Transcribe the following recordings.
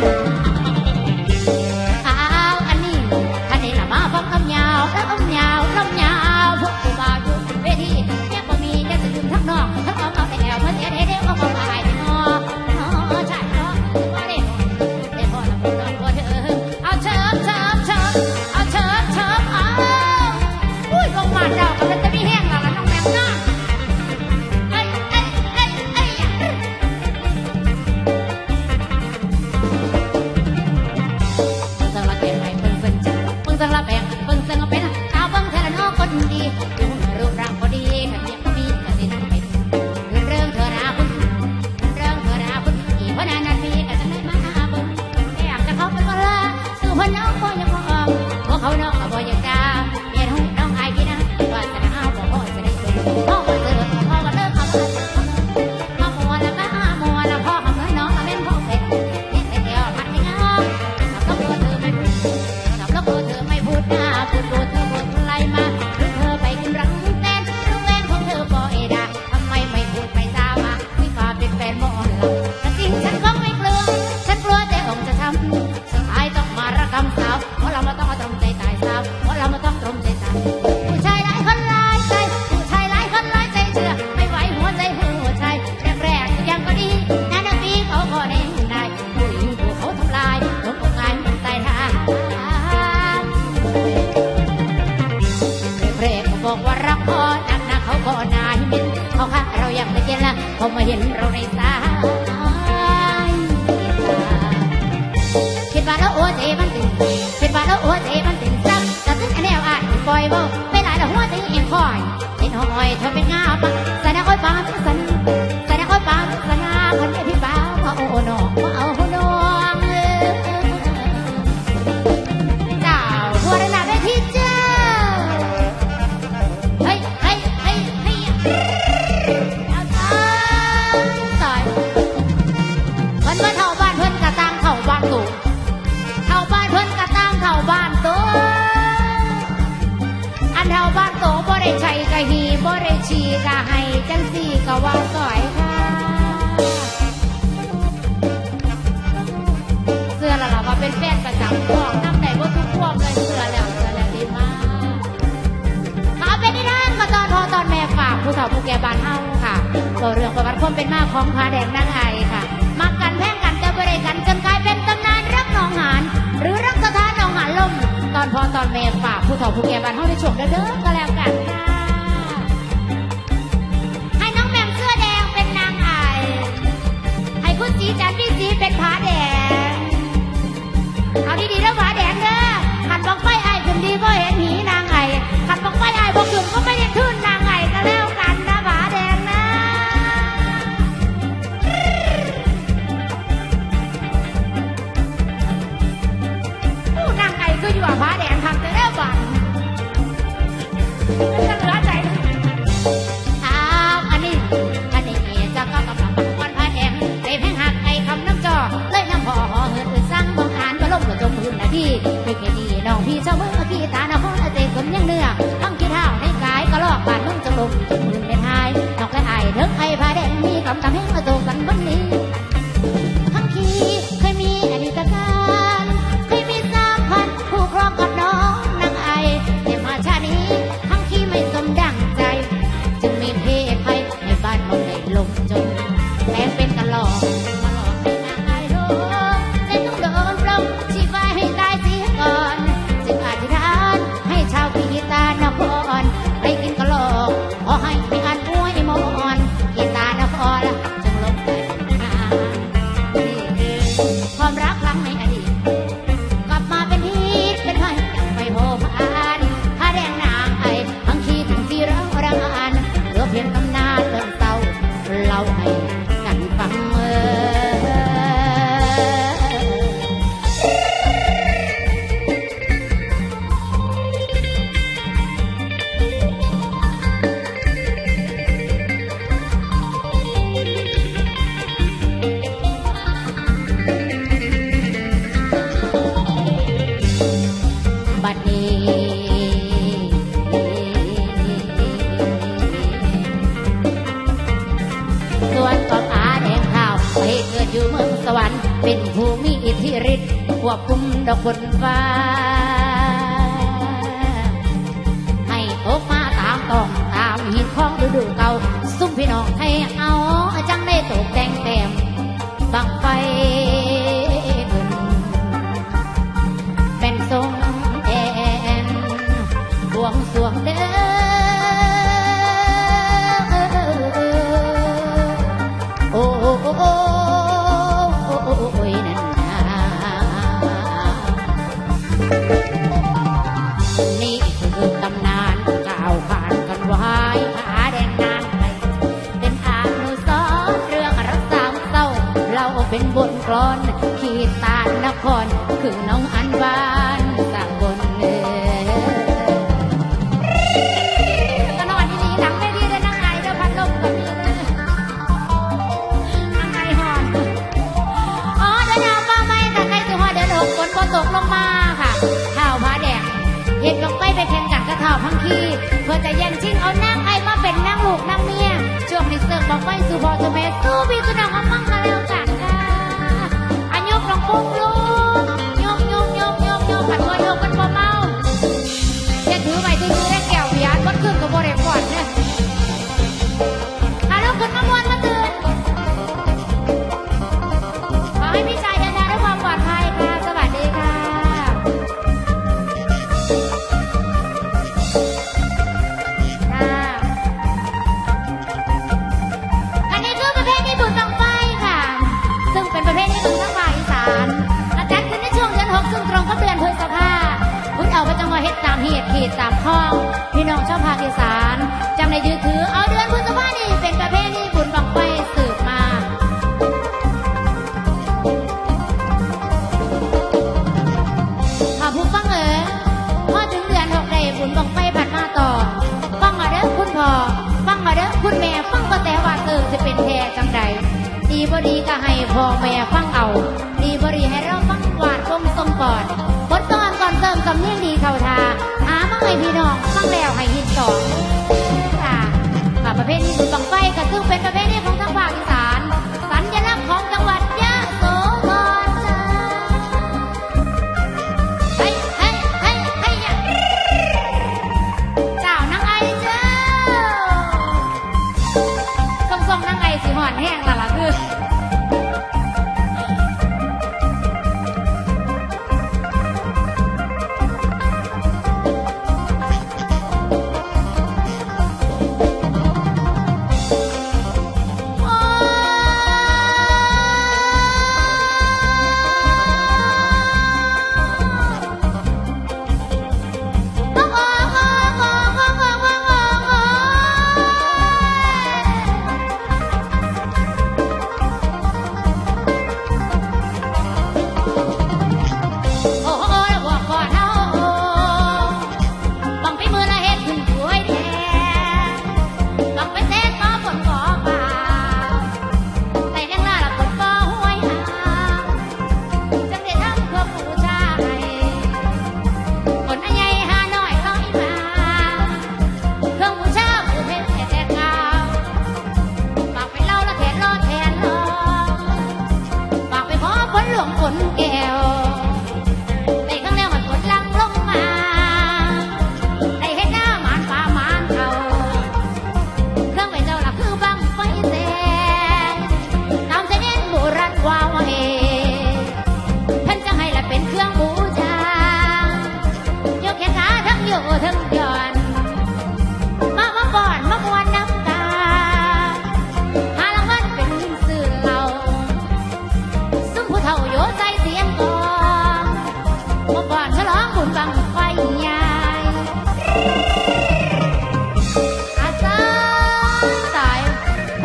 Bye. ก็เรื่องประวัติความเป็นมาของผาแดงนางไอค่ะ มักกันแพ่งกันจะบริกันจนกลายเป็นตำนานรักหนองหาน หรือรักสถานหนองหานลม ตอนพอตอนเมย์ฝากผู้เฒ่าผู้แก่บ้านเฮาได้ชมเด้อก็แล้วกันค่ะให้น้องแมมเสื้อแดงเป็นนางไอให้คุณจีจันพี่จีเป็นผาแดง ¡Gracias! 当当。 คร คือน้องอันบ้านสาเลยออนอนที่นี่หลังไม่ดีเลยนางไงเจ้าพัดลมก็มีนางไงหอนอ๋อเดี๋ยวาป้าไม่ถ้าใครจะหอดเดินหกฝนก็ตกลงมาค่ะเท้าวผ้าแดงเห็ดลงไปไปแข่งกัดกระถาพังคีเพื่อจะแย่งชิงเอานางไอมาเป็นนางลูกนางเมียช่วงนี้เสิร์ฟบอกไว้สู่พอจะแม่สู้พี่สุดาของมั่งคะแล้วกันค่ะอันยกลงปุ๊บลูก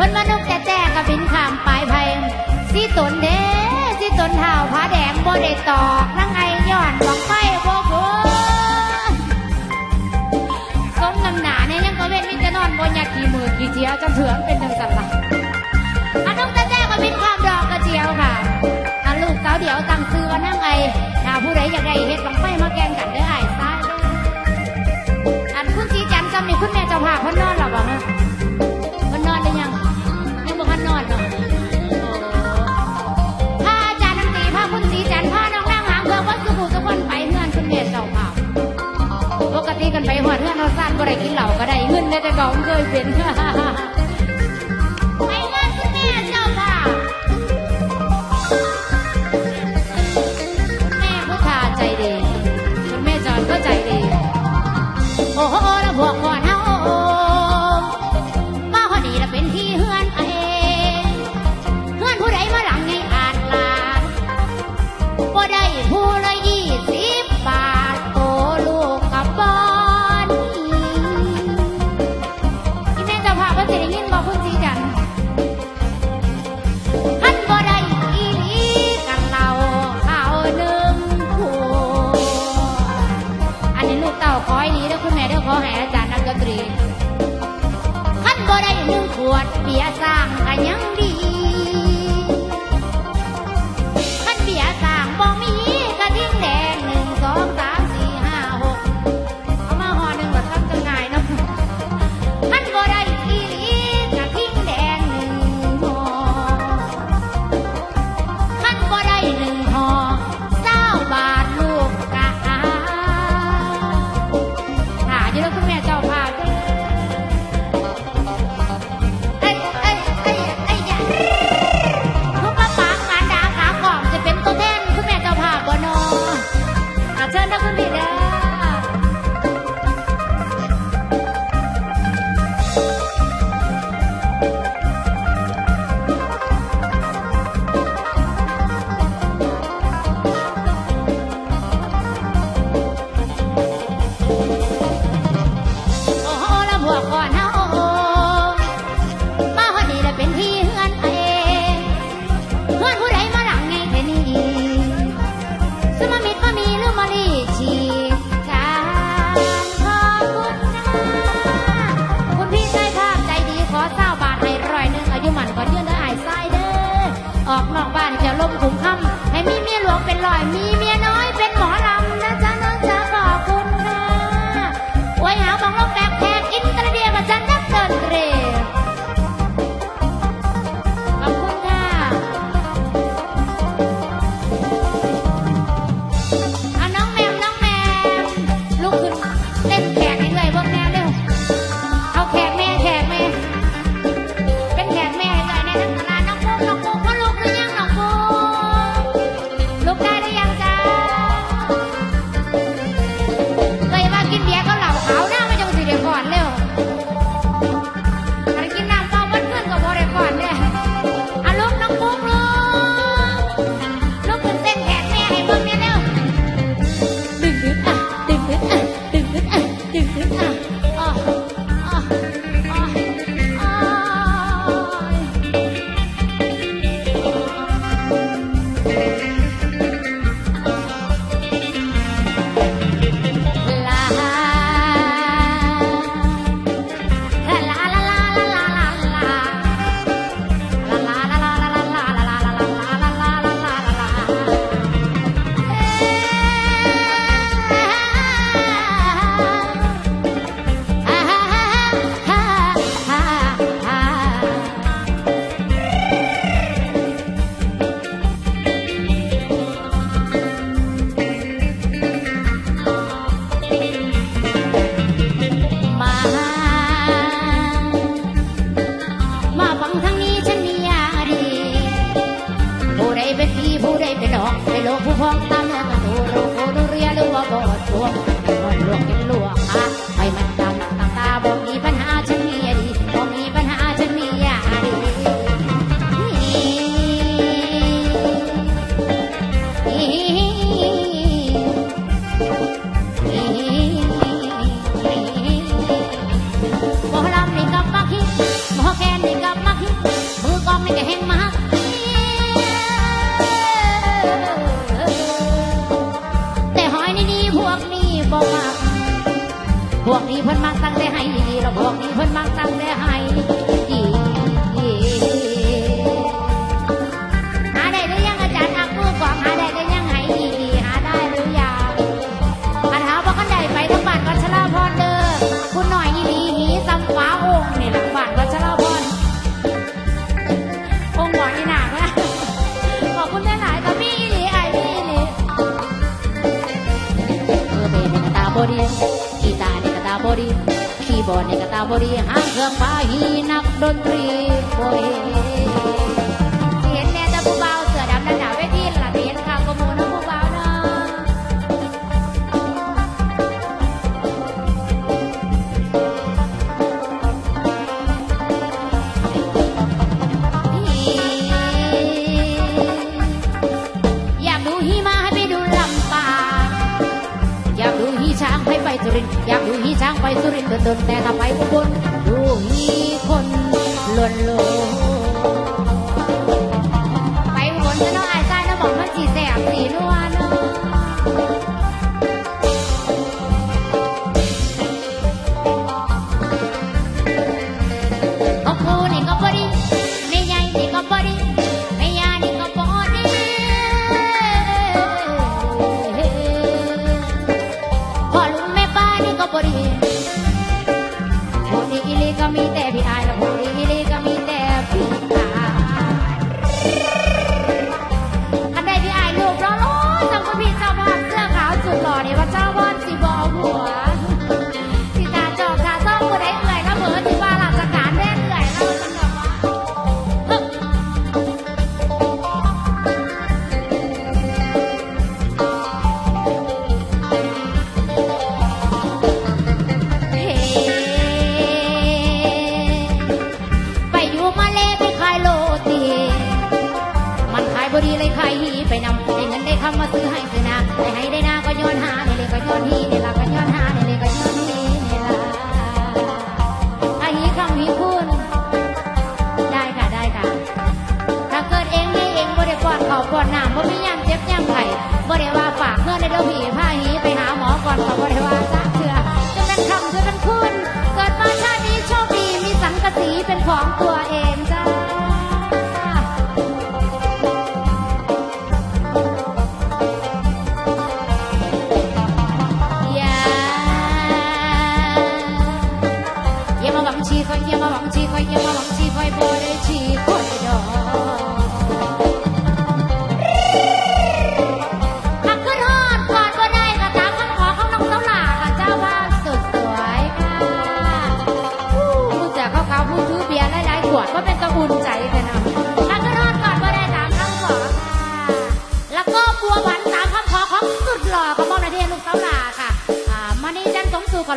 พิ่นว่านกแต่แจ้กระบินข้ามปลายไพ่สีตนเด้สีตนเท้าผ้าแดงบ่ได้ตอกนั่งไอย้อนของไฟโบ่โผสมนำหนาเนี่ยยังก็เว้นมิจะนอนบนยากี่มือขี่เจียวจะเถื่อนเป็นจังสันละอันนกแต่แจ้กระบินข้ามดอกกระเจียวค่ะอันลูกสาวเดี๋ยวตั้งซื้อว่านั่งไอถ้าผู้ใดอยากได้เห็ดของไฟมาแกงกันเด้อไอ้ต้ายอันคุณจีจันจำนี่คุณแม่เจ้าภาพ่นนอน บ่ได้กินเหล้าก็ได้เงินได้แต่กองเคยเป็น พวกนี้เพิ่นมักตั้งแต่ให้ดีแล้พวกนี้เพิ่นมักตั้งแต่ให้ บ่อนี่ก็ตาบ่ดีห้างเครื่องฟ้าฮีนักดนตรีบ่เฮ dosen apa itu Quero ver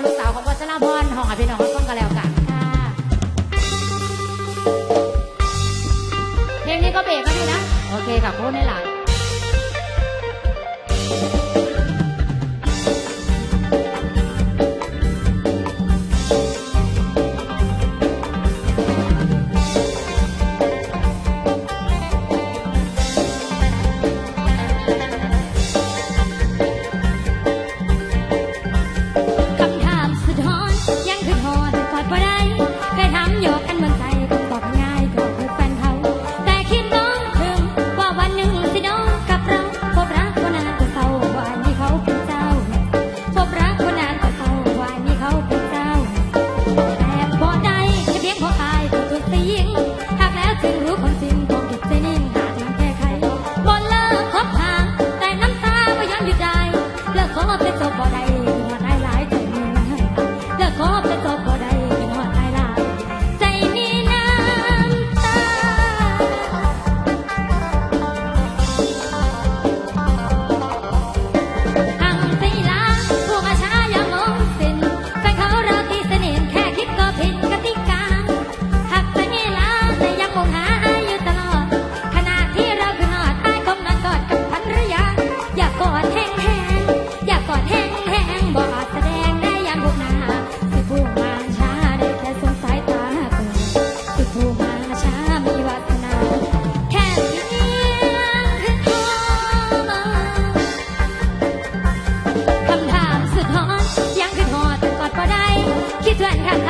ลูกสาวของวัชรพรห้องอภิน้องเขาฟัก็แล้วกันค่ะ เพลงนี้ก็เบรกนะพี่นะ โอเคค่ะพูดได้หลาย 对你看